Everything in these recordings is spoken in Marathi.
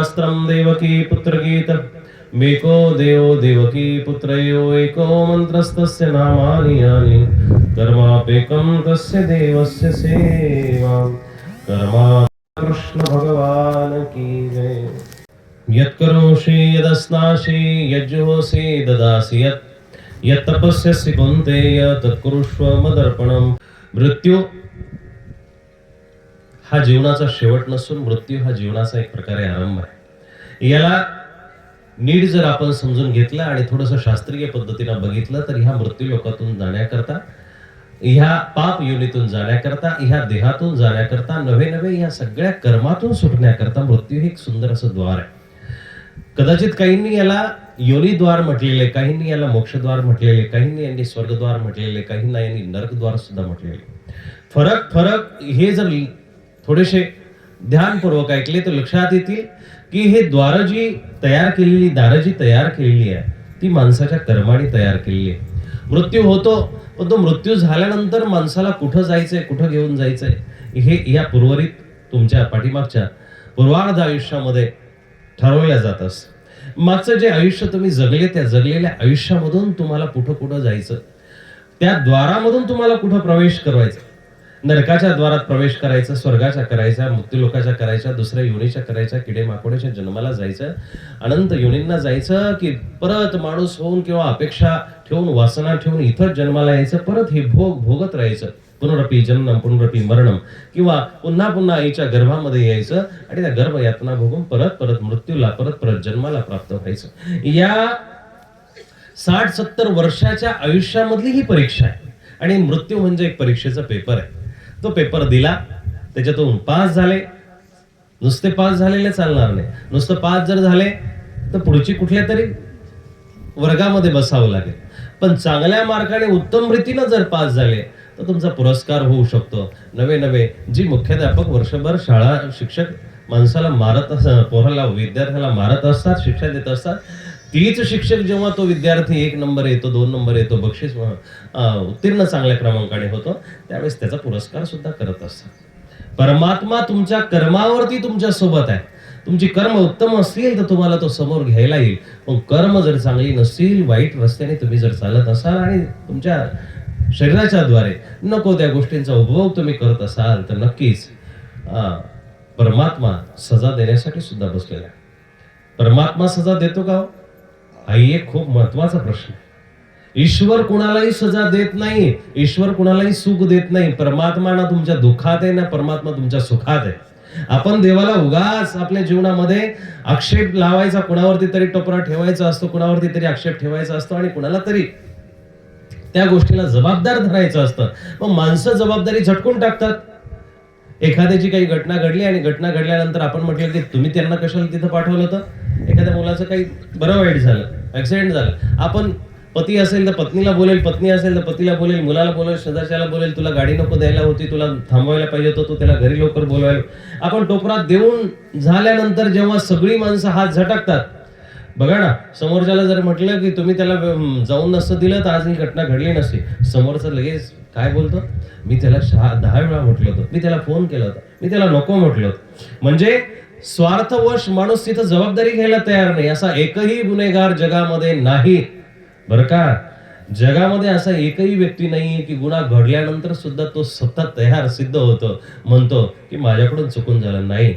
शास्त्रम देवकी पुत्रगीत। मेको देव देवकी पुत्रयो एको मंत्रस्तस्य नामानि यानि। कर्मापेकं तस्य देवस्य सेवा। कर्मा कृष्ण भगवान की जय। यत्करोषि यदस्नासि यज्जुहोसि ददासि यत्। यत्तपस्यसि कुन्तेय तत्कुरुष्व मदर्पणम्। मृत्यु हा जीवनाचा शेवट नसून मृत्यू हा जीवनाचा एक प्रकारे आरंभ आहे. याला नीट जर आपण समजून घेतलं आणि थोडंसं शास्त्रीय पद्धतीनं बघितलं तर ह्या मृत्यू लोकातून जाण्याकरता ह्या पाप योनीतून जाण्याकरता ह्या देहातून जाण्याकरता नवे नवे ह्या सगळ्या कर्मातून सुटण्याकरता मृत्यू हे एक सुंदर असं द्वार आहे. कदाचित काहींनी याला योनीद्वार म्हटलेले काहींनी याला मोक्षद्वार म्हटलेले काहींनी यांनी स्वर्गद्वार म्हटलेले काहींना यांनी नरकद्वार सुद्धा म्हटलेले. फरक फरक हे जर थोडेसे ध्यानपूर्वक ऐकले तर लक्षात येतील की हे द्वार जी तयार केलेली दारं जी तयार केलेली आहे. ती माणसाच्या कर्माने तयार केलेली आहे. मृत्यू होतो पण तो मृत्यू झाल्यानंतर माणसाला कुठं जायचंय कुठं घेऊन जायचंय हे या पूर्वरित तुमच्या पाठीमागच्या पूर्वार्ध आयुष्यामध्ये ठरवल्या जातस. मागचं जे आयुष्य तुम्ही जगले त्या जगलेल्या आयुष्यामधून तुम्हाला कुठं कुठं जायचं? त्या द्वारामधून तुम्हाला कुठं प्रवेश करायचा? नरकाच्या द्वारात प्रवेश करायचा स्वर्गाच्या करायचा मृत्यूलोकाच्या करायच्या दुसऱ्या योनीच्या करायच्या किडे माकोड्याच्या जन्माला जायचं अनंत योनींना जायचं की परत माणूस होऊन किंवा अपेक्षा ठेवून वासना ठेवून इथंच जन्माला यायचं परत हे भोग भोगत राहायचं. पुनरपी जन्म पुनरपी मरणम किंवा पुन्हा पुन्हा आईच्या गर्भामध्ये यायचं आणि त्या गर्भ यातना भोगून परत परत मृत्यूला परत परत जन्माला प्राप्त व्हायचं. या साठ सत्तर वर्षाच्या आयुष्यामधली ही परीक्षा आहे. आणि मृत्यू म्हणजे एक परीक्षेचा पेपर आहे. तो पेपर दिला त्याच्यातून पास झाले. नुसते पास झालेले चालणार नाही. नुसतं पास जर झाले तर पुढची कुठल्या तरी वर्गामध्ये बसावं लागेल. पण चांगल्या मार्काने उत्तम रीतीनं जर पास झाले तर तुमचा पुरस्कार होऊ शकतो. नवे नवे जी मुख्याध्यापक वर्षभर शाळा शिक्षक माणसाला मारत असतात पोराला विद्यार्थ्याला मारत असतात शिक्षा देत असतात तीच शिक्षक जेव्हा तो विद्यार्थी एक नंबर येतो दोन नंबर येतो बक्षीस उत्तीर्ण चांगल्या क्रमांकाने होतो त्यावेळेस त्याचा पुरस्कार सुद्धा करत असतात. परमात्मा तुमच्या कर्मावरती तुमच्यासोबत आहे. तुमची कर्म उत्तम असतील तर तुम्हाला तो समोर घ्यायला येईल. पण कर्म जर चांगली नसतील वाईट रस्त्याने तुम्ही जर चालत असाल आणि तुमच्या शरीराच्या द्वारे नको त्या गोष्टींचा उपभोग तुम्ही करत असाल तर नक्कीच परमात्मा सजा देण्यासाठी सुद्धा बसलेला आहे. परमात्मा सजा देतो का हो? हा एक खूप महत्त्वाचा प्रश्न ईश्वर कुणालाही सजा देत नाही ईश्वर कुणालाही सुख देत नाही परमात्मा ना तुमच्या दुःखात आहे ना परमात्मा तुमच्या सुखात आहे. आपण देवाला उगाच आपल्या जीवनामध्ये आक्षेप लावायचा कुणावरती तरी टोपरा ठेवायचा असतो कुणावरती तरी आक्षेप ठेवायचा असतो आणि कुणाला तरी त्या गोष्टीला जबाबदार धरायचं असतं. मग माणसं जबाबदारी झटकून टाकतात. एखाद्याची काही घटना घडली आणि घटना घडल्यानंतर आपण म्हटलं की तुम्ही त्यांना कशाला तिथं पाठवलं होतं? एखाद्या मुलाचं काही बरं वाईट झालं. ऍक्सिडेंट झालं. आपण पती असेल तर पत्नीला बोलेल पत्नी असेल तर पतीला बोलेल मुलाला बोलेल शेजारच्याला बोलेल तुला गाडी नको द्यायला होती तुला थांबवायला पाहिजे होतं तू त्याला घरी लवकर बोलवायला आपण टोपरात देऊन झाल्यानंतर जेव्हा सगळी माणसं हात झटकतात बघा ना समोरच्याला जर म्हटलं की तुम्ही त्याला जाऊन नसतं दिलं तर आज ही घटना घडली नसती. समोरचं लगेच काय बोलतो? मी त्याला शहा दहा वेळा म्हटलं होतं. मी त्याला फोन केला होता. मी त्याला नको म्हटलं होतं. म्हणजे स्वार्थवश माणूस तिथं जबाबदारी घ्यायला तयार नाही. असा एकही गुन्हेगार जगामध्ये नाही. बरं का? जगामध्ये असा एकही व्यक्ती नाहीये की गुन्हा घडल्यानंतर सुद्धा तो स्वतः तयार सिद्ध होतो. म्हणतो की माझ्याकडून चुकून झालं नाही.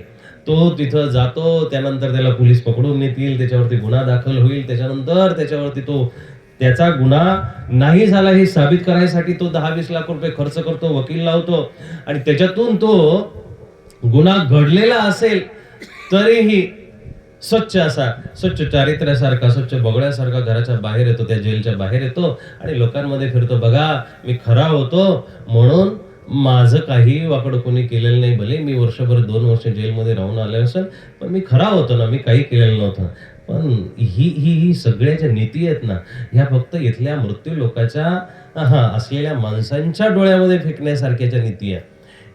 तो तिथं जातो त्यानंतर त्याला पोलीस पकडून नेतील त्याच्यावरती गुन्हा दाखल होईल. त्याच्यानंतर त्याच्यावरती तो त्याचा गुन्हा नाही झाला हे साबित करायसाठी तो दहा वीस लाख रुपये खर्च करतो वकील लावतो. आणि त्याच्यातून तो गुन्हा घडलेला असेल तरीही स्वच्छ असा स्वच्छ चारित्र्यासारखा स्वच्छ बगड्यासारखा घराच्या बाहेर येतो त्या जेलच्या बाहेर येतो आणि लोकांमध्ये फिरतो बघा मी खरा होतो म्हणून माझं काही वाकड कोणी केलेलं नाही भले मी वर्षभर दोन वर्ष जेलमध्ये राहून आले असेल पण मी खरा होतो ना मी काही केलेलं नव्हतं. पण ही ही ही सगळ्या ज्या नीती आहेत ना ह्या फक्त इथल्या मृत्यू लोकाच्या हा असलेल्या माणसांच्या डोळ्यामध्ये फेकण्यासारख्याच्या नीती आहेत.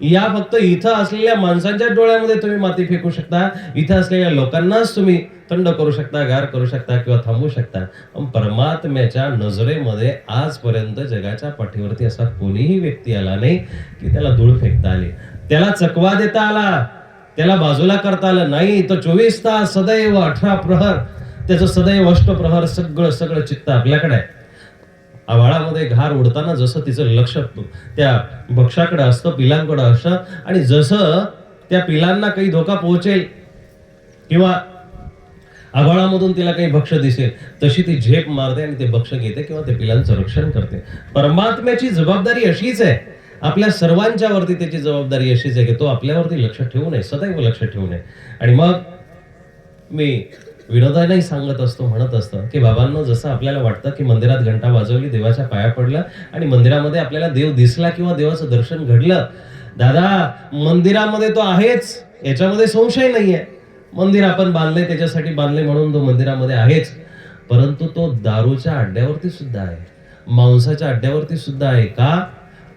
या फक्त इथं असलेल्या माणसांच्या डोळ्यामध्ये तुम्ही माती फेकू शकता इथं असलेल्या लोकांनाच तुम्ही थंड करू शकता गार करू शकता किंवा थांबवू शकता. पण परमात्म्याच्या नजरेमध्ये आजपर्यंत जगाच्या पाठीवरती असा कोणीही व्यक्ती आला नाही की त्याला धूळ फेकता आली. त्याला चकवा देता आला त्याला बाजूला करता आलं नाही. तर चोवीस तास सदैव अठरा प्रहर त्याचं सदैव अष्टप्रहर सगळं सगळं चित्त आपल्याकडे आहे. आभाळामध्ये घार उडताना जसं तिचं लक्ष त्या भक्षाकडे असतं पिलांकडे असतं आणि जसं त्या पिलांना काही धोका पोहोचेल किंवा आभाळामधून तिला काही भक्ष दिसेल तशी ती झेप मारते आणि ते भक्ष घेते किंवा ते पिलांचं रक्षण करते. परमात्म्याची जबाबदारी अशीच आहे. आपल्या सर्वांच्या वरती त्याची जबाबदारी अशीच आहे की तो आपल्यावरती लक्ष ठेवू नये सदैव लक्ष ठेवू नये. आणि मग मी विनोदानेही सांगत असतो म्हणत असतं की बाबांना जसं आपल्याला वाटतं की मंदिरात घंटा वाजवली देवाच्या पाया पडल्या आणि मंदिरामध्ये आपल्याला देव दिसला किंवा देवाचं दर्शन घडलं दादा मंदिरामध्ये तो आहेच याच्यामध्ये संशय नाहीये. मंदिर आपण बांधले त्याच्यासाठी बांधले म्हणून तो मंदिरामध्ये आहेच. परंतु तो दारूच्या अड्ड्यावरती सुद्धा आहे. मांसाच्या अड्ड्यावरती सुद्धा आहे. का?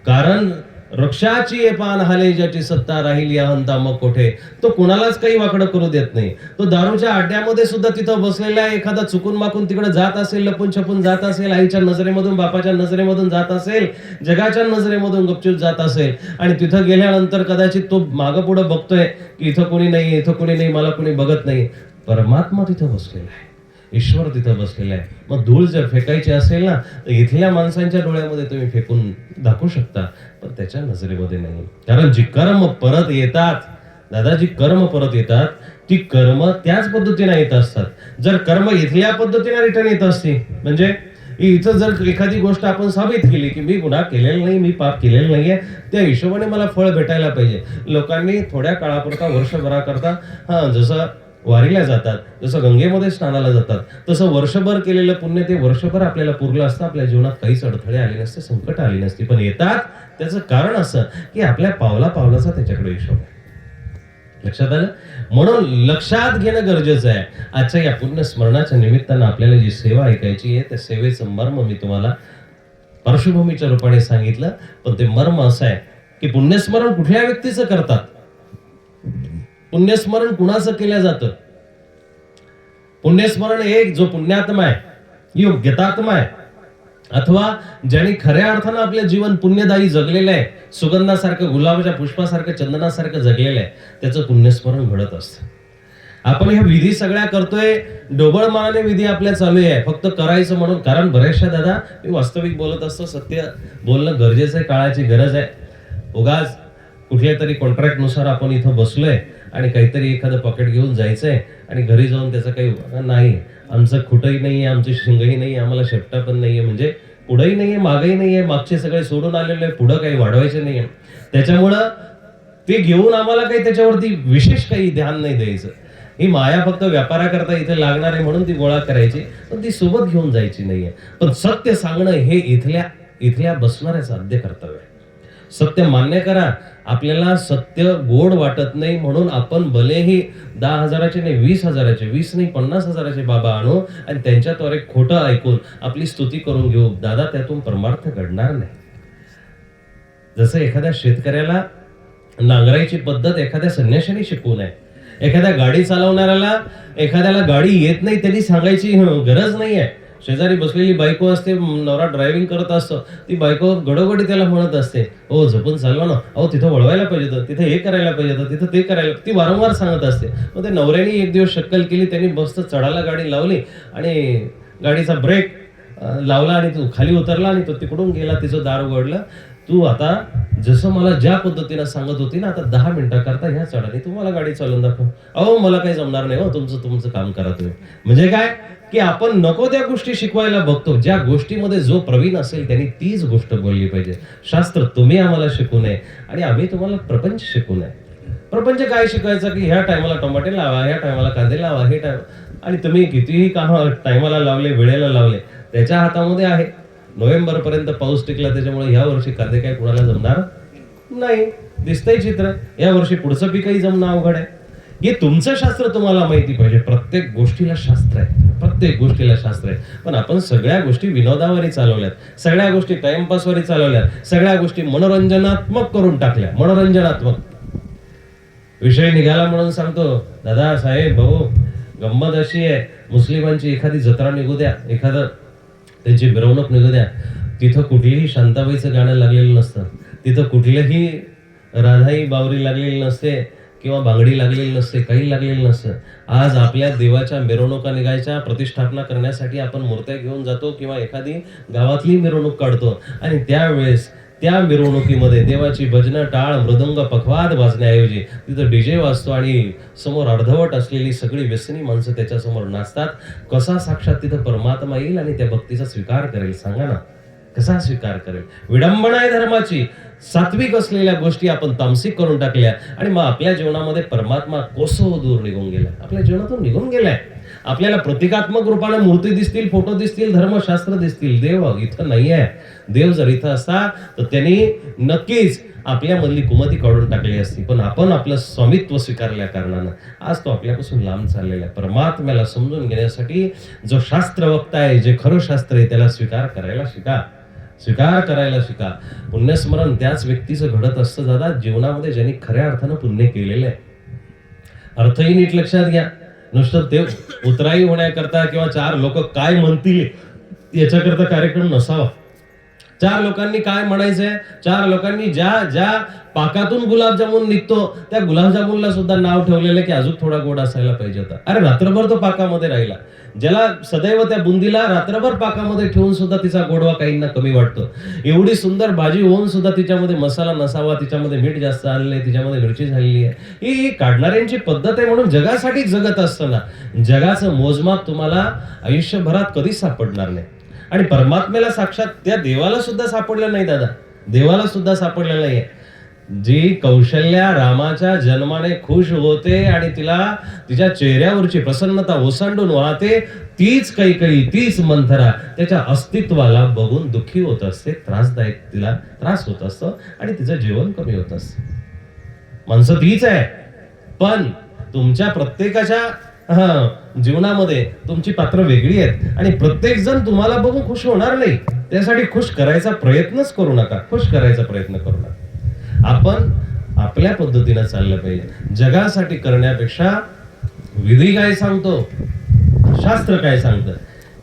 कारण वृक्षाची पान हाले ज्याची सत्ता राहिली अहंता मग कोठे? तो कुणालाच काही वाकडं करू देत नाही. तो दारूच्या अड्ड्यामध्ये सुद्धा तिथं बसलेला आहे. एखादा चुकून माकून तिकडे जात असेल लपून छपून जात असेल आईच्या नजरेमधून बापाच्या नजरेमधून जात असेल जगाच्या नजरेमधून गपचूप जात असेल आणि तिथं गेल्यानंतर कदाचित तो मागं पुढं बघतोय की इथं कोणी नाही इथं कोणी नाही मला कोणी बघत नाही. परमात्मा तिथं बसलेला आहे. ईश्वर तिथं बसलेला आहे. मग धूळ जर फेकायची असेल ना तर इथल्या माणसांच्या डोळ्यामध्ये तुम्ही फेकून दाखवू शकता पण त्याच्या नजरेमध्ये नाही. कारण जी कर्म परत येतात दादा जी कर्म परत येतात ती कर्म त्याच पद्धतीने येत असतात. जर कर्म इथल्या पद्धतीने रिटर्न येत असती म्हणजे इथं जर एखादी गोष्ट आपण साबित केली की मी गुन्हा केलेला नाही मी पाप केलेलं नाहीये त्या हिशोबाने मला फळ भेटायला पाहिजे. लोकांनी थोड्या काळापुरता वर्षभराकरता हा जसं वारीला जातात जसं गंगेमध्ये स्नानाला जातात तसं वर्षभर केलेलं पुण्य ते वर्षभर आपल्याला पुरलं असतं आपल्या जीवनात काहीच अडथळे आले नसते संकट आली नसती. पण येतात त्याचं कारण असं की आपल्या पावला पावलाचा त्याच्याकडे हिशोब आहे. लक्षात आलं? म्हणून लक्षात घेणं गरजेचं आहे. आजच्या या पुण्य स्मरणाच्या निमित्तानं आपल्याला जी सेवा ऐकायची आहे त्या सेवेचं मर्म मी तुम्हाला पार्श्वभूमीच्या रूपाने सांगितलं. पण ते मर्म असं आहे की पुण्यस्मरण कुठल्या व्यक्तीचं करतात? पुण्यस्मरण कुणाचं केलं जातं? पुण्यस्मरण एक जो पुण्यात्मा आहे योग्यतात्मा आहे. अथवा ज्याने खऱ्या अर्थानं आपलं जीवन पुण्यदायी जगलेलं आहे सुगंधासारखं गुलाबाच्या पुष्पासारखं चंदनासारखं जगलेलं आहे त्याचं पुण्यस्मरण घडत असतं. आपण ह्या विधी सगळ्या करतोय डोबळ मनाने विधी आपल्या चालू आहे फक्त करायचं म्हणून. कारण बऱ्याचशा दादा मी वास्तविक बोलत असतो सत्य बोलणं गरजेचं आहे काळाची गरज आहे. उगाच कुठल्या तरी कॉन्ट्रॅक्टनुसार आपण इथं बसलोय आणि काहीतरी एखादं पॉकेट घेऊन जायचंय आणि घरी जाऊन त्याचं काही नाही. आमचं खुटही नाहीये आमची शिंगही नाही आम्हाला शेपटा पण नाहीये. म्हणजे पुढंही नाहीये मागही नाहीये मागचे सगळे सोडून आलेले आहे पुढं काही वाढवायचे नाहीये. त्याच्यामुळं ते घेऊन आम्हाला काही त्याच्यावरती विशेष काही ध्यान नाही द्यायचं. ही माया फक्त व्यापाराकरता इथे लागणार आहे म्हणून ती गोळा करायची पण ती सोबत घेऊन जायची नाहीये. पण सत्य सांगणं हे इथल्या इथल्या बसणाऱ्या साध्य कर्तव्य आहे. सत्य मान्य करा. आपल्याला सत्य गोड वाटत नाही म्हणून आपण भलेही दहा हजाराचे नाही वीस हजाराचे वीस नाही पन्नास हजाराचे बाबा आणू आणि त्यांच्याद्वारे खोटं ऐकून आपली स्तुती करून घेऊ. दादा त्यातून परमार्थ घडणार नाही. जसं एखाद्या शेतकऱ्याला नांगरायची पद्धत एखाद्या संन्याशाने शिकवू नये. एखाद्या गाडी चालवणाऱ्याला एखाद्याला गाडी येत नाही त्यांनी सांगायची गरज नाही आहे शेजारी बसलेली बायको असते नवरा ड्रायव्हिंग करत असतो. ती बायको गडोगडी त्याला म्हणत असते हो झोपून चालवा ना. अहो तिथं वळवायला पाहिजे होतं तिथं हे करायला पाहिजे होतं तिथं ते करायला ती वारंवार सांगत असते. मग ते नवऱ्याने एक दिवस शक्कल केली त्यांनी मस्त चढायला गाडी लावली आणि गाडीचा ब्रेक लावला आणि तो खाली उतरला आणि तो तिकडून गेला तिचं दार उघडलं. तू आता जसं मला ज्या पद्धतीनं सांगत होती ना आता दहा मिनिटाकरता ह्या चढाने तुम्हाला गाडी चालवून दाखव. अहो मला काही जमणार नाही हो तुमचं तुमचं काम करा तुम्ही. म्हणजे काय? की आपण नको त्या गोष्टी शिकवायला बघतो. ज्या गोष्टीमध्ये जो प्रवीण असेल त्यांनी तीच गोष्ट बोलली पाहिजे. शास्त्र तुम्ही आम्हाला शिकू नये आणि आम्ही तुम्हाला प्रपंच शिकू नये. प्रपंच काय शिकायचं की ह्या टायमाला टोमॅटो लावा ह्या टायमाला कांदे लावा हे टायम आणि तुम्ही कितीही काम टायमाला लावले वेळेला लावले त्याच्या हातामध्ये आहे. नोव्हेंबर पर्यंत पाऊस टिकला त्याच्यामुळे ह्या वर्षी कांदे काय कुणाला जमणार नाही. दिसतंय चित्र. या वर्षी पुढचं पीकही जमणं अवघड आहे. हे तुमचं शास्त्र तुम्हाला माहिती पाहिजे. प्रत्येक गोष्टीला शास्त्र आहे. प्रत्येक गोष्टीला शास्त्र आहे. पण आपण सगळ्या गोष्टी विनोदावरी चालवल्यात. सगळ्या गोष्टी टाइमपासवरही चालवल्यात. सगळ्या गोष्टी मनोरंजनात्मक करून टाकल्या. मनोरंजनात्मक. विषय निघाला म्हणून सांगतो दादा साहेब भाऊ गंमत अशी आहे. मुस्लिमांची एखादी जत्रा निघू द्या. एखादं त्यांची मिरवणूक निघू द्या. तिथं कुठलीही शांताबाईचं गाणं लागलेलं नसतं. तिथं कुठलंही राधाई बावरी लागलेली नसते. किंवा बांगडी लागलेली नसते काही लागलेलं नसतं. आज आपल्या देवाच्या मिरवणुका निघायच्या प्रतिष्ठापना करण्यासाठी आपण मूर्त्या घेऊन जातो किंवा एखादी गावातली मिरवणूक काढतो. आणि त्यावेळेस त्या मिरवणुकीमध्ये देवाची भजनं टाळ मृदंग पखवाद वाजण्याऐवजी तिथं डीजे वाजतो आणि समोर अर्धवट असलेली सगळी व्यसनी माणसं त्याच्यासमोर नाचतात. कसा साक्षात तिथं परमात्मा येईल आणि त्या भक्तीचा स्वीकार करेल? सांगा ना. कसा स्वीकार करेल? विडंबना आहे धर्माची. सात्विक असलेल्या गोष्टी आपण तामसिक करून टाकल्या आणि मग आपल्या जीवनामध्ये परमात्मा कोसो दूर निघून गेला. आपल्या जीवनातून निघून गेलाय. आपल्याला प्रतिकात्मक रूपाने मूर्ती दिसतील फोटो दिसतील धर्मशास्त्र दिसतील. देव इथं नाही आहे देव जर इथं असता तर त्यांनी नक्कीच आपल्या मधली कुमती काढून टाकली असती. पण आपण आपलं स्वामित्व स्वीकारल्या कारणानं आज तो आपल्यापासून लांब चाललेला आहे. परमात्म्याला समजून घेण्यासाठी जो शास्त्र वक्ता आहे जे खरं शास्त्र आहे त्याला स्वीकार करायला शिका. स्वीकार करायला शिका. पुण्यस्मरण त्याच व्यक्तीचं घडत असतं दादा जीवनामध्ये ज्यांनी खऱ्या अर्थानं पुण्य केलेलं आहे. अर्थही नीट लक्षात घ्या. नुसतं ते उतराई होण्याकरता किंवा चार लोक काय म्हणतील याच्याकरता कार्यक्रम नसावा. चार लोकांनी काय म्हणायचंय चार लोकांनी ज्या ज्या पाकातून गुलाबजामुन निघतो त्या गुलाबजामुनला सुद्धा नाव ठेवलेलं की अजून थोडा गोड असायला पाहिजे होता. अरे रात्रभर तो पाकामध्ये राहिला. ज्याला सदैव त्या बुंदीला रात्रभर पाकामध्ये ठेवून सुद्धा तिचा गोडवा काहींना कमी वाटतो. एवढी सुंदर भाजी होऊन सुद्धा तिच्यामध्ये मसाला नसावा तिच्यामध्ये मीठ जास्त आलेलं आहे तिच्यामध्ये मिरची झालेली आहे. ही ही काढणाऱ्यांची पद्धत आहे म्हणून जगासाठी जगत असताना जगाचं मोजमाप तुम्हाला आयुष्यभरात कधीच सापडणार नाही. आणि परमात्म्याला साक्षात त्या देवाला सुद्धा सापडलं नाही दादा. देवाला सुद्धा सापडलेलं नाहीये. जी कौशल्या रामाच्या जन्माने खुश होते आणि तिला तिच्या चेहऱ्यावरची प्रसन्नता ओसांडून वाहते तीच काही काही तीच मंथरा त्याच्या अस्तित्वाला बघून दुःखी होत असते त्रासदायक तिला त्रास होत असतो आणि तिचं जीवन कमी होत असतं. माणसं तीच आहे. पण तुमच्या प्रत्येकाच्या हा, जीवनामध्ये तुमची पात्र वेगळी आहेत. आणि प्रत्येक जण तुम्हाला बघून खुश होणार नाही. त्यासाठी खुश करायचा प्रयत्नच करू नका. खुश करायचा प्रयत्न करू नका. आपण आपल्या पद्धतीनं चाललं पाहिजे. जगासाठी करण्यापेक्षा विधी काय सांगतो? शास्त्र काय सांगतं?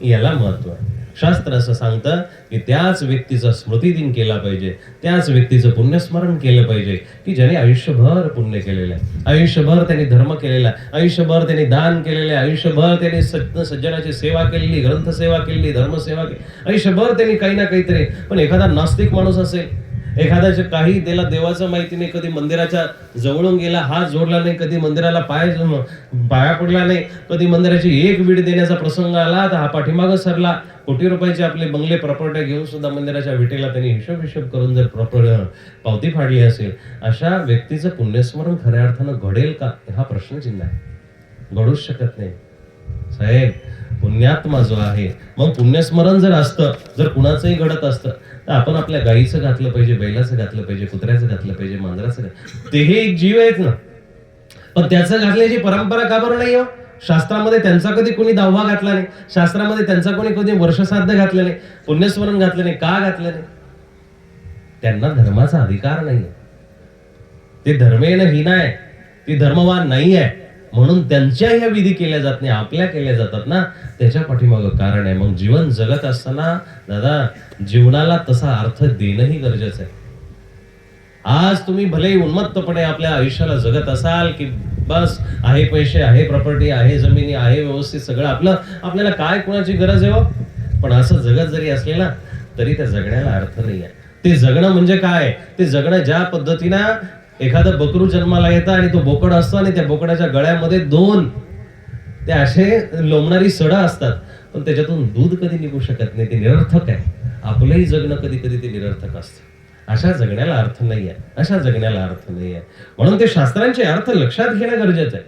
याला महत्त्व आहे. शास्त्र असं सांगतं की त्याच व्यक्तीचा स्मृतिदिन केला पाहिजे त्याच व्यक्तीचं पुण्यस्मरण केलं पाहिजे की ज्याने आयुष्यभर पुण्य केलेलं आहे. आयुष्यभर त्यांनी धर्म केलेला आहे. आयुष्यभर त्यांनी दान केलेलं आहे. आयुष्यभर त्यांनी सज्ज सज्जनाची सेवा केलेली ग्रंथसेवा केलेली धर्मसेवा केली आयुष्यभर त्यांनी काही ना काहीतरी पण एखादा नास्तिक माणूस असेल एखाद्याचे काही त्याला देवाचं माहिती नाही कधी मंदिराच्या जवळून गेला हात जोडला नाही कधी मंदिराला पाय पाया पडला नाही कधी मंदिराची एक वीड देण्याचा प्रसंग आला तर हा पाठीमागं सरला. कोटी रुपयाचे आपले बंगले प्रॉपर्ट्या घेऊन सुद्धा मंदिराच्या विटेला त्यांनी हिशोब हिशोब करून जर प्रॉपर पावती फाडली असेल अशा व्यक्तीचं पुण्यस्मरण खऱ्या अर्थानं घडेल का? हा प्रश्नचिन्ह आहे. घडूच शकत नाही. साहेब पुण्यात्मा जो आहे मग पुण्यस्मरण जर असतं जर कुणाचंही घडत असतं तर आपण आपल्या गाईचं घातलं पाहिजे बैलाचं घातलं पाहिजे कुत्र्याचं घातलं पाहिजे मांजराचं घातलं तेही एक जीव आहेत ना. पण त्याचं घातल्याची परंपरा का बरं नाही हो? शास्त्रामध्ये त्यांचा कधी कोणी दहावा घातला नाही. शास्त्रामध्ये त्यांचा कोणी कधी वर्षसाध्य घातलं नाही पुण्यस्मरण घातलं नाही का घातलं नाही? त्यांना धर्माचा अधिकार नाही. ते धर्मेन हिना आहे ती धर्मवान नाही आहे. म्हणून त्यांच्या ह्या विधी केल्या जात नाही आपल्या केल्या जातात ना त्याच्या पाठीमागं कारण आहे. मग जीवन जगत असताना दादा जीवनाला तसा अर्थ देणंही गरजेचं आहे. आज तुम्ही भलेही उन्मत्तपणे आपल्या आयुष्याला जगत असाल की बस आहे पैसे आहे प्रॉपर्टी आहे जमिनी आहे व्यवस्थित सगळं आपलं आपल्याला काय कोणाची गरज आहे हो? पण असं जगत जरी असले ना तरी त्या जगण्याला अर्थ नाही आहे. ते जगणं म्हणजे काय? ते जगणं ज्या पद्धतीनं एखादं बकरू जन्माला येतं आणि तो बोकड असतो आणि त्या बोकडाच्या गळ्यामध्ये दोन ते असे लोंबणारी सडा असतात. पण त्याच्यातून दूध कधी निघू शकत नाही ते निरर्थक आहे. आपलंही जगणं कधी कधी ते निरर्थक असतं. अशा जगण्याला अर्थ नाही आहे. अशा जगण्याला अर्थ नाही आहे. म्हणून ते शास्त्रांचे अर्थ लक्षात घेणं गरजेचं आहे.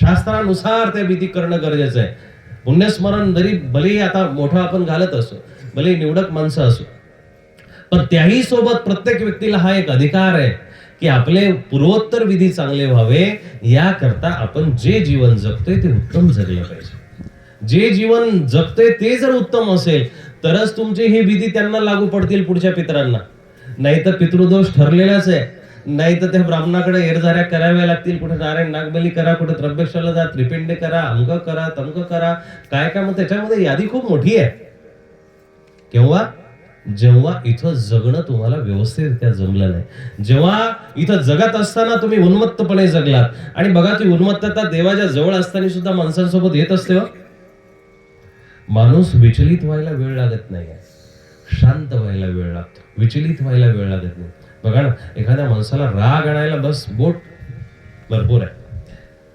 शास्त्रानुसार त्या भीती करणं गरजेचं आहे. पुण्यस्मरण जरी भलेही आता मोठं आपण घालत असो भले निवडक माणसं असो पण त्याही सोबत प्रत्येक व्यक्तीला हा एक अधिकार आहे. की आपले पूर्वोत्तर विधी चांगले व्हावे याकरता आपण जे जीवन जगतोय ते उत्तम जगलं पाहिजे. जे जीवन जगतोय ते जर उत्तम असेल तरच तुमचे हे विधी त्यांना लागू पडतील पुढच्या पितरांना. नाही तर पितृदोष ठरलेलाच आहे. नाही तर त्या ब्राह्मणाकडे एरझाऱ्या कराव्या लागतील. कुठे नारायण नागबली करा कुठे त्र्यंबकेश्वरला जा त्रिपिंडे करा अमक करा तमक करा. काय काय मग त्याच्यामध्ये यादी खूप मोठी आहे. केव्हा? जेव्हा इथं जगणं तुम्हाला व्यवस्थितरित्या जमलं नाही जेव्हा इथं जगत असताना तुम्ही उन्मत्तपणे जगलात आणि बघा ती उन्मत्तता देवाच्या जवळ असताना सुद्धा माणसांसोबत येत असते हो. माणूस विचलित व्हायला वेळ लागत नाही. शांत व्हायला वेळ लागतो. विचलित व्हायला वेळ लागत नाही. बघा ना एखाद्या माणसाला राग आणायला बस बोट भरपूर आहे.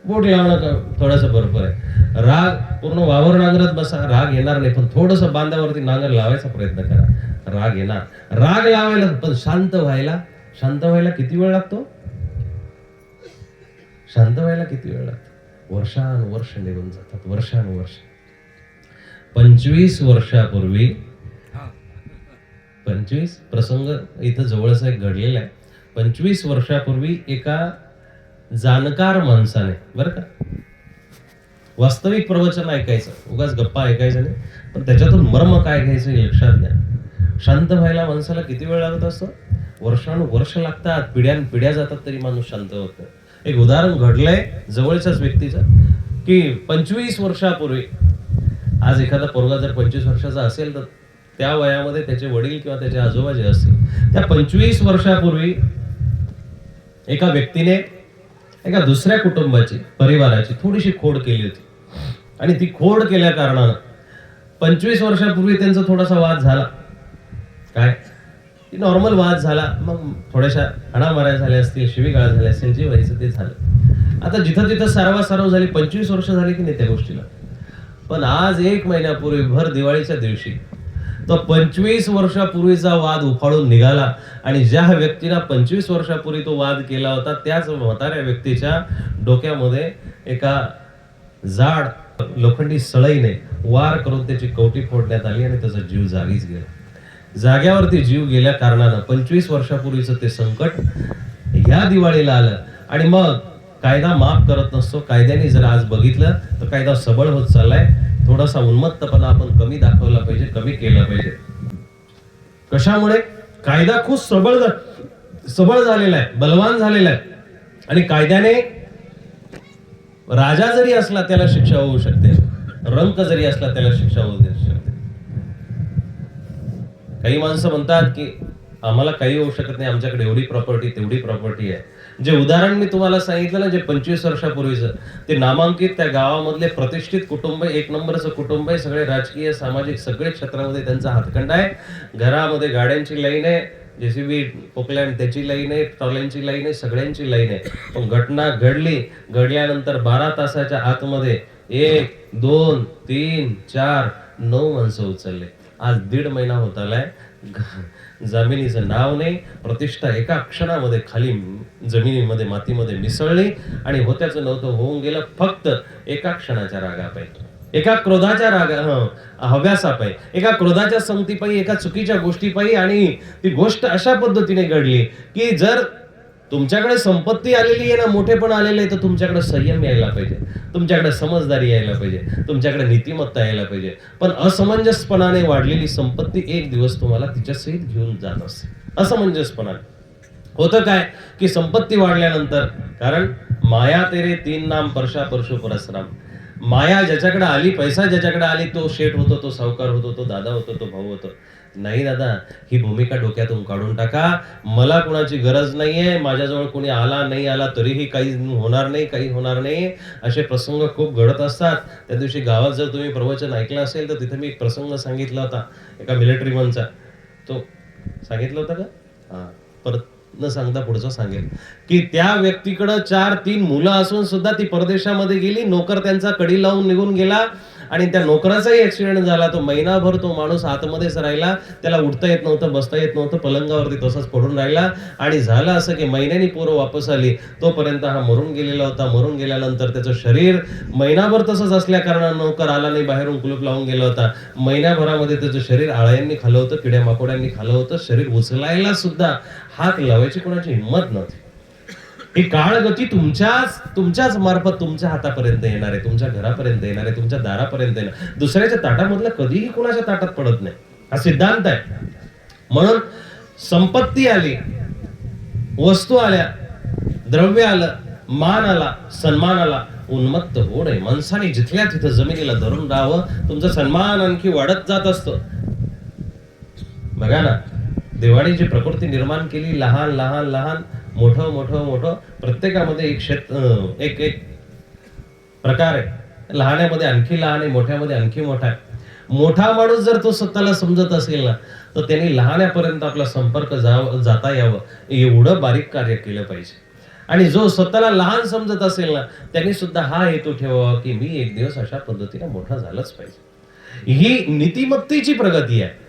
बोट लावणं का- थोडंसं भरपूर आहे. राग पूर्ण वावर नांगरत बसा. राग येणार नाही पण थोडंसं बांधावरती नांगर लावायचा प्रयत्न करा. राग येणार. राग लावायला पण शांत व्हायला शांत व्हायला किती वेळ लागतो? शांत व्हायला किती वेळ लागतो? वर्षानुवर्ष निघून जातात वर्षानुवर्ष. पंचवीस वर्षापूर्वी पंचवीस प्रसंग इथं जवळच एक घडलेला आहे. पंचवीस वर्षापूर्वी एका जाणकार माणसाने बरं का? वास्तविक प्रवचन ऐकायचं उगाच गप्पा ऐकायचं नाही पण त्याच्यातून मर्म काय घ्यायचं हे लक्षात घ्या. शांत व्हायला माणसाला किती वेळ लागत असतो? वर्षानुवर्ष लागतात पिढ्यान पिढ्या जातात तरी माणूस शांत होत. नाही एक उदाहरण घडलंय जवळच्याच व्यक्तीचं की पंचवीस वर्षापूर्वी आज एखादा पोरगा जर पंचवीस वर्षाचा असेल तर त्या वयामध्ये त्याचे वडील किंवा त्याचे आजोबा जे असतील त्या पंचवीस वर्षापूर्वी एका व्यक्तीने एका दुसऱ्या कुटुंबाची परिवाराची थोडीशी खोड केली होती. आणि ती खोड केल्या कारणानं पंचवीस वर्षापूर्वी त्यांचा थोडासा वाद झाला. काय? नॉर्मल वाद झाला. मग थोड्याशा हाणामाऱ्या झाल्या असतील शिवीगाळा झाल्या असतील जे व्हायचं ते झालं. आता जिथं तिथं सारवा सारव झाली पंचवीस वर्ष झाली की नाही त्या गोष्टीला? पण आज एक महिन्यापूर्वी भर दिवाळीच्या दिवशी तो पंचवीस वर्षापूर्वीचा वाद उफाळून निघाला. आणि ज्या व्यक्तीला पंचवीस वर्षापूर्वी तो वाद केला होता त्याच म्हाताऱ्या व्यक्तीच्या डोक्यामध्ये एका जाड लोखंडी सळईने वार करून त्याची कवटी फोडण्यात आली आणि त्याचा जीव जागीच गेला. जाग्यावरती जीव गेल्या कारणानं पंचवीस वर्षापूर्वीचं ते संकट ह्या दिवाळीला आलं. आणि मग कायदा माफ करत नसतो. कायद्याने जर आज बघितलं तर कायदा सबळ होत चाललाय. थोडासा उन्मत्तपणा आपण कमी दाखवला पाहिजे कमी केला पाहिजे. कशामुळे? कायदा खूप सबळ सबळ झालेला आहे बलवान झालेला आहे. आणि कायद्याने राजा जरी असला त्याला शिक्षा होऊ शकते रंक जरी असला त्याला शिक्षा होऊ देऊ शकते. काही माणसं म्हणतात की आम्हाला काही होऊ शकत नाही आमच्याकडे एवढी प्रॉपर्टी तेवढी प्रॉपर्टी आहे. जे उदाहरण मी तुम्हाला सांगितलं ना जे पंचवीस वर्षापूर्वीचं ते नामांकित त्या गावामधले प्रतिष्ठित कुटुंब एक नंबरचं कुटुंब आहे सगळे राजकीय सामाजिक सगळे क्षेत्रामध्ये त्यांचा हातखंड आहे. घरामध्ये गाड्यांची लाईन आहे जेसीबी पोकलँड त्याची लाईन आहे ट्रॉल्यांची लाईन आहे सगळ्यांची लाईन आहे. पण घटना घडली घडल्यानंतर बारा तासाच्या आतमध्ये एक दोन तीन चार नऊ माणसं उचलले. आज दीड महिना होत आलाय. जमिनीचं नाव नाही प्रतिष्ठा एका क्षणामध्ये खाली जमिनीमध्ये मातीमध्ये मिसळली आणि होत्याचं नव्हतं होऊन गेलं फक्त एका क्षणाच्या रागापायी एका क्रोधाच्या रागा हव्यासापायी एका क्रोधाच्या संगतीपायी एका चुकीच्या गोष्टीपायी आणि ती गोष्ट अशा पद्धतीने घडली की जर तुमच्याकडे संपत्ती आलेली आहे ना मोठेपण आलेलं आहे तर तुमच्याकडे संयम यायला पाहिजे. तुमच्याकडे समजदारी यायला पाहिजे. तुमच्याकडे नीतिमत्ता यायला पाहिजे. पण असमंजसपणाने वाढलेली संपत्ती एक दिवस तुम्हाला तिच्यासहित घेऊन जात असते. असमंजसपणाने. होतं काय? की संपत्ती वाढल्यानंतर कारण माया तेरे तीन नाम परशा परशु परसराम. माया ज्याच्याकडे आली पैसा ज्याच्याकडे आली तो शेठ होतो तो सावकार होतो तो दादा होतो तो भाऊ होतो. नाही दादा ही भूमिका डोक्यातून काढून टाका. मला कुणाची गरज नाहीये माझ्याजवळ कोणी आला नाही आला तरीही काही होणार नाही काही होणार नाही. असे प्रसंग खूप घडत असतात. त्या दिवशी गावात जर तुम्ही प्रवचन ऐकलं असेल तर तिथे मी एक प्रसंग सांगितला होता एका मिलिटरी मनचा तो सांगितलं होतं का? हा परत न सांगता पुढचं सांगेल. की त्या व्यक्तीकडं चार तीन मुलं असून सुद्धा ती परदेशामध्ये गेली नोकर त्यांचा कडी लावून निघून गेला. आणि त्या नोकराचाही ऍक्सिडेंट झाला तो महिनाभर तो माणूस आतमध्येच राहिला त्याला उठता येत नव्हतं बसता येत नव्हतं पलंगावरती तसंच पडून राहिला आणि झालं असं की महिन्यानी पोरं वापस आली. तोपर्यंत हा मरून गेलेला होता मरून गेल्यानंतर त्याचं शरीर महिनाभर तसंच असल्या कारणानं नोकर आला नाही बाहेरून कुलूप लावून गेला होता. महिन्याभरामध्ये त्याचं शरीर आळ्यांनी खालं होतं किड्या माकोड्यांनी खालं होतं शरीर उचलायला सुद्धा हात लावायची कोणाची हिंमत नव्हती. ही काळगती तुमच्याच तुमच्याच मार्फत तुमच्या हातापर्यंत येणार आहे तुमच्या घरापर्यंत येणार आहे तुमच्या दारापर्यंत येणार दुसऱ्याच्या ताटामधलं कधीही कोणाच्या ताटात पडत नाही. हा सिद्धांत आहे. म्हणून संपत्ती आली वस्तू आल्या द्रव्य आलं मान आला सन्मान आला उन्मत्त होड आहे. माणसाने जिथल्या तिथं जमिनीला धरून राहावं तुमचा सन्मान आणखी वाढत जात असतो. बघा ना देवाने जी प्रकृती निर्माण केली लहान लहान लहान मोठं मोठं मोठं. प्रत्येकामध्ये एक क्षेत्र एक एक प्रकार आहे. लहान्यामध्ये आणखी लहान आहे मोठ्यामध्ये आणखी मोठा आहे. मोठा माणूस जर तो स्वतःला समजत असेल ना तर त्यांनी लहान्यापर्यंत आपला संपर्क जाव जाता यावं. एवढं बारीक कार्य केलं पाहिजे. आणि जो स्वतःला लहान समजत असेल ना त्यांनी सुद्धा हा हेतू ठेवावा की मी एक दिवस अशा पद्धतीने मोठा झालाच पाहिजे. ही नीतिमत्तेची प्रगती आहे.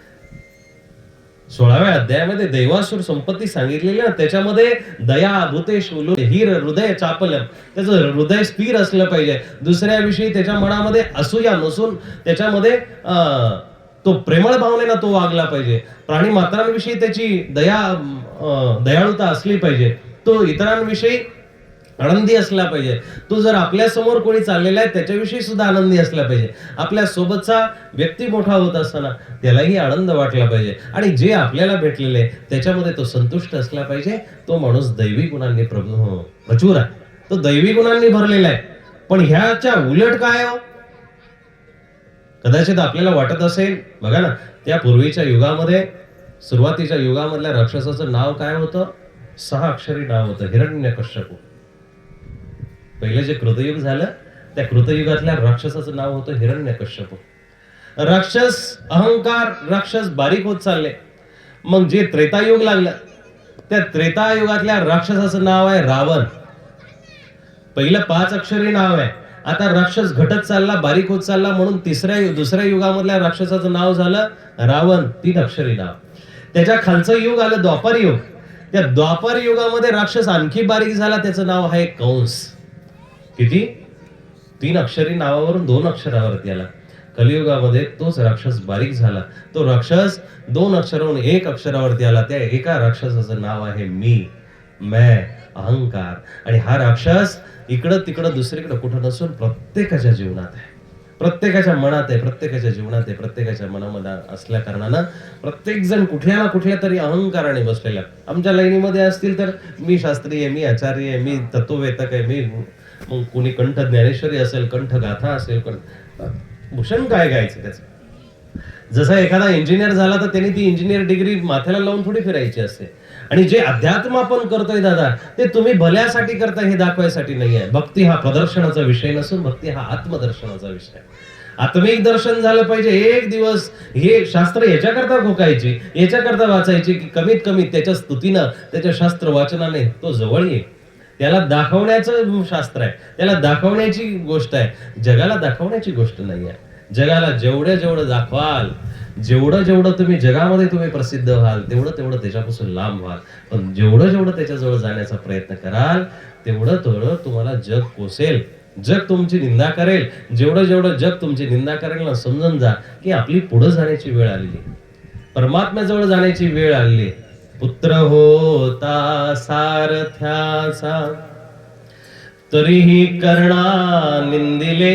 सोळाव्या अध्यायामध्ये दैवासुर संपत्ती सांगितलेली ना त्याच्यामध्ये दया भूतेश हिर हृदय चापलं त्याचं हृदय स्थिर असलं पाहिजे. दुसऱ्या विषयी त्याच्या मनामध्ये असूया नसून त्याच्यामध्ये अं, तो प्रेमळ भावनेनं तो वागला पाहिजे. प्राणी मात्रांविषयी त्याची दया अं, दयाळुता असली पाहिजे. तो इतरांविषयी आनंदी असला पाहिजे. तो जर आपल्यासमोर कोणी चाललेला आहे त्याच्याविषयी सुद्धा आनंदी असला पाहिजे. आपल्या सोबतचा व्यक्ती मोठा होत असताना त्यालाही आनंद वाटला पाहिजे. आणि जे आपल्याला भेटलेले आहे त्याच्यामध्ये तो संतुष्ट असला पाहिजे. तो माणूस दैवी गुणांनी प्रभू प्रचूर हो, आहे. तो दैवी गुणांनी भरलेला आहे. पण ह्याच्या उलट काय हो? कदाचित आपल्याला वाटत असेल बघा ना त्या पूर्वीच्या युगामध्ये सुरुवातीच्या युगामधल्या राक्षसाचं नाव काय होतं? सहा अक्षरी नाव होतं हिरण्यकश्यपू. पहिलं जे कृतयुग झालं त्या कृतयुगातल्या राक्षसाचं नाव होतं हिरण्यकश्यपू. राक्षस अहंकार राक्षस बारीक होत चालले. मग जे त्रेतायुग लागलं त्या त्रेतायुगातल्या राक्षसाचं नाव आहे रावण. पहिलं पाच अक्षरी नाव आहे. आता राक्षस घटत चालला बारीक होत चालला म्हणून तिसऱ्या यु- दुसऱ्या युगामधल्या राक्षसाचं नाव झालं रावण तीन अक्षरी नाव. त्याच्या खालचं युग आलं द्वापर युग. त्या द्वापर युगामध्ये राक्षस आणखी बारीक झाला त्याचं नाव आहे कंस. किती? तीन अक्षरी नावावरून दोन अक्षरावरती आला. कलियुगामध्ये तोच राक्षस बारीक झाला. तो राक्षस दोन अक्षरावरून एक अक्षरावरती आला. त्या एका राक्षसाचं नाव आहे मी मैं अहंकार. आणि हा राक्षस इकडं तिकडं दुसरीकडं कुठं नसून प्रत्येकाच्या जीवनात आहे. प्रत्येकाच्या मनात आहे प्रत्येकाच्या जीवनात आहे प्रत्येकाच्या मनामध्ये असल्या कारणानं प्रत्येक जण कुठल्या ना कुठल्या तरी अहंकाराने बसलेला आमच्या लाईनीमध्ये असतील तर मी शास्त्रीय आहे मी आचार्य आहे मी तत्ववेतक आहे मी मग कुणी कंठ ज्ञानेश्वरी असेल कंठ गाथा असेल कंठ भूषण काय गायचं त्याचं? जसा एखादा इंजिनियर झाला तर त्यांनी ती इंजिनियर डिग्री माथ्याला लावून थोडी फिरायची असते. आणि जे अध्यात्म आपण करतोय दादा ते तुम्ही भल्यासाठी करता हे दाखवायसाठी नाही आहे. भक्ती हा प्रदर्शनाचा विषय नसून भक्ती हा आत्मदर्शनाचा विषय आहे. आत्मिक दर्शन झालं पाहिजे एक दिवस. हे शास्त्र याच्याकरता घोकायची याच्याकरता वाचायची की कमीत कमी त्याच्या स्तुतीनं त्याच्या शास्त्र वाचनाने तो जवळ येईल. त्याला दाखवण्याचं शास्त्र आहे. त्याला दाखवण्याची गोष्ट आहे. जगाला दाखवण्याची गोष्ट नाही आहे जगाला जेवढं जेवढं दाखवाल जेवढं जेवढं तुम्ही जगामध्ये तुम्ही प्रसिद्ध व्हाल तेवढं तेवढं त्याच्यापासून लांब व्हाल. पण जेवढं जेवढं त्याच्याजवळ जाण्याचा प्रयत्न कराल तेवढं तेवढं तुम्हाला जग कोसेल जग तुमची निंदा करेल. जेवढं जेवढं जग तुमची निंदा करेल ना समजून जा की आपली पुढे जाण्याची वेळ आलेली परमात्म्याजवळ जाण्याची वेळ आलेली पुत्र होता सारथ्याचा तरीही कर्णा निंदिले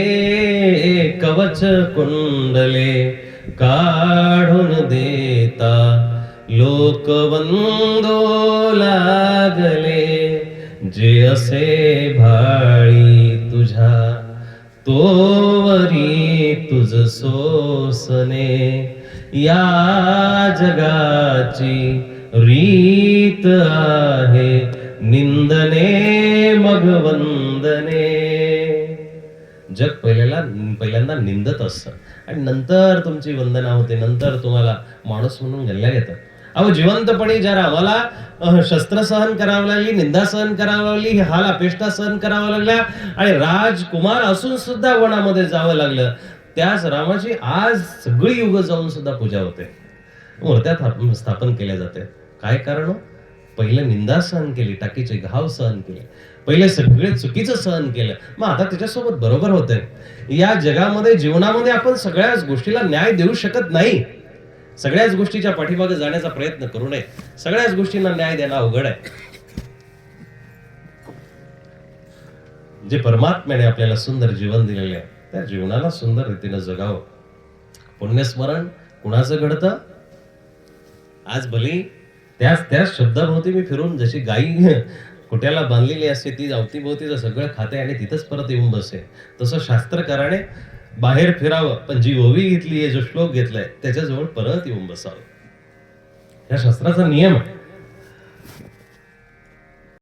कवच कुंडले काढून देता. लोकवंदो लागले जे असे भाळी तुझ्या तोवरी तुझ सोसने या जगाची रीत आहे. निंदने मग वंदने जग पहिल्याला पहिल्यांदा निंदत असतं. आणि नंतर तुमची वंदना होते नंतर तुम्हाला माणूस म्हणून गल्ल्या घेतात अहो जिवंतपणी जर आम्हाला शस्त्र सहन करावं लागली निंदा सहन करावं लागली हाल अपेष्टा सहन करावा लागल्या आणि राजकुमार असून सुद्धा वनामध्ये जावं लागलं. त्याच रामाची आज सगळी युग जाऊन सुद्धा पूजा होते. मूर्त्या स्थापन केल्या जाते. काय कारण हो? पहिलं निंदा सहन केली टाकीचे घाव सहन केले. पहिले सगळे चुकीचं सहन केलं. मग आता त्याच्यासोबत बरोबर होतंय. या जगामध्ये जीवनामध्ये आपण सगळ्याच गोष्टीला न्याय देऊ शकत नाही. सगळ्याच गोष्टीच्या पाठीमागे जाण्याचा प्रयत्न करू नये. सगळ्याच गोष्टींना न्याय देणं अवघड आहे. जे परमात्म्याने आपल्याला सुंदर जीवन दिलेले आहे त्या जीवनाला सुंदर रीतीनं जगावं. पुण्यस्मरण कुणाचं घडतं? आज भली त्याच त्याच शब्दाभोवती मी फिरून जशी गाई कुट्याला बांधलेली असते ती अवतीभोवतीचं सगळं खाते आणि तिथंच परत येऊन बसे तसं शास्त्रकाराने बाहेर फिरावं पण जी ओवी घेतली आहे जो श्लोक घेतलाय त्याच्याजवळ परत येऊन बसावं. ह्या शास्त्राचा नियम आहे.